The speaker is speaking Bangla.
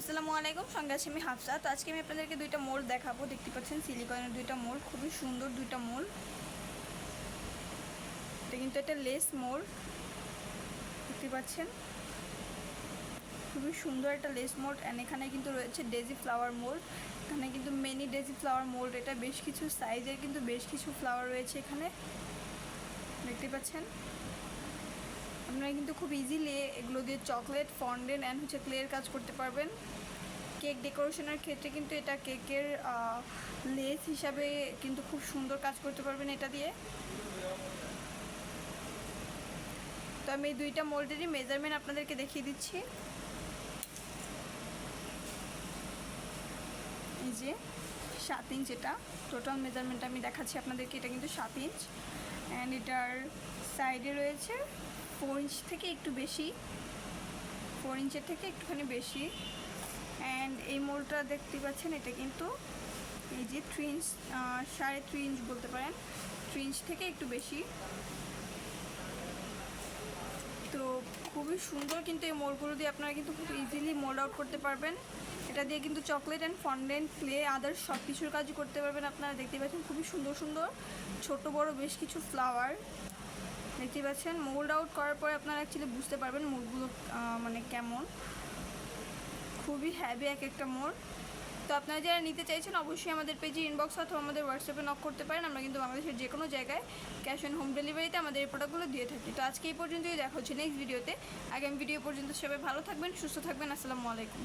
আসসালামু আলাইকুম, সঙ্গে আছি আমি হাফসা। তো আজকে আমি আপনাদেরকে দুইটা মোল দেখাবো। দেখতে পাচ্ছেন সিলিকনের দুইটা মোল খুবই সুন্দর দুইটা মোল এটা কিন্তু একটা লেস মোল দেখতে পাচ্ছেন? খুবই সুন্দর একটা লেস মোল্ড অ্যান্ড এখানে কিন্তু রয়েছে ডেজি ফ্লাওয়ার মোল্ড এখানে কিন্তু মেনি ডেজি ফ্লাওয়ার মোল্ড এটা বেশ কিছু সাইজের কিন্তু বেশ কিছু ফ্লাওয়ার রয়েছে এখানে। দেখতে পাচ্ছেন? আপনারা কিন্তু খুব ইজিলি এগুলো দিয়ে চকলেট ফন্ডেন্ট অ্যান্ড হচ্ছে ক্লের কাজ করতে পারবেন। কেক ডেকোরেশনের ক্ষেত্রে কিন্তু এটা কেকের লেস হিসাবে কিন্তু খুব সুন্দর কাজ করতে পারবেন এটা দিয়ে। তো আমি এই দুইটা মোল্ডেরই মেজারমেন্ট আপনাদেরকে দেখিয়ে দিচ্ছি। এই যে সাত ইঞ্চ এটা টোটাল মেজারমেন্ট আমি দেখাচ্ছি আপনাদেরকে, এটা কিন্তু সাত ইঞ্চ অ্যান্ড এটার সাইডে রয়েছে ফোর ইঞ্চ থেকে একটু বেশি ফোর ইঞ্চের থেকে একটুখানি বেশি। অ্যান্ড এই মোলটা দেখতে পাচ্ছেন, এটা কিন্তু এই যে থ্রি ইঞ্চ সাড়ে থ্রি ইঞ্চ বলতে পারেন থ্রি ইঞ্চ থেকে একটু বেশি। তো খুবই সুন্দর কিন্তু এই মোলগুলো দিয়ে আপনারা কিন্তু খুব ইজিলি মোল্ড আউট করতে পারবেন। এটা দিয়ে কিন্তু chocolate and fondant clay others সব কিছুর কাজই করতে পারবেন আপনারা। দেখতে পাচ্ছেন, খুবই সুন্দর সুন্দর, ছোট বড় বেশ কিছু ফ্লাওয়ার দেখতে পাচ্ছেন। মোল্ড আউট করার পরে আপনারা অ্যাকচুয়ালি বুঝতে পারবেন মোড়গুলো মানে কেমন। খুবই হ্যাভি এক একটা মোড় তো আপনারা যারা নিতে চাইছেন, অবশ্যই আমাদের পেজে ইনবক্স অথবা আমাদের হোয়াটসঅ্যাপে নক করতে পারেন। আমরা কিন্তু বাংলাদেশের যে কোনো জায়গায় ক্যাশ অন হোম ডেলিভারিতে আমাদের এই প্রোডাক্টগুলো দিয়ে থাকি। তো আজকে এই পর্যন্তই, দেখা হচ্ছে নেক্সট ভিডিওতে আগামী ভিডিও পর্যন্ত সবাই ভালো থাকবেন, সুস্থ থাকবেন। আসসালামু আলাইকুম।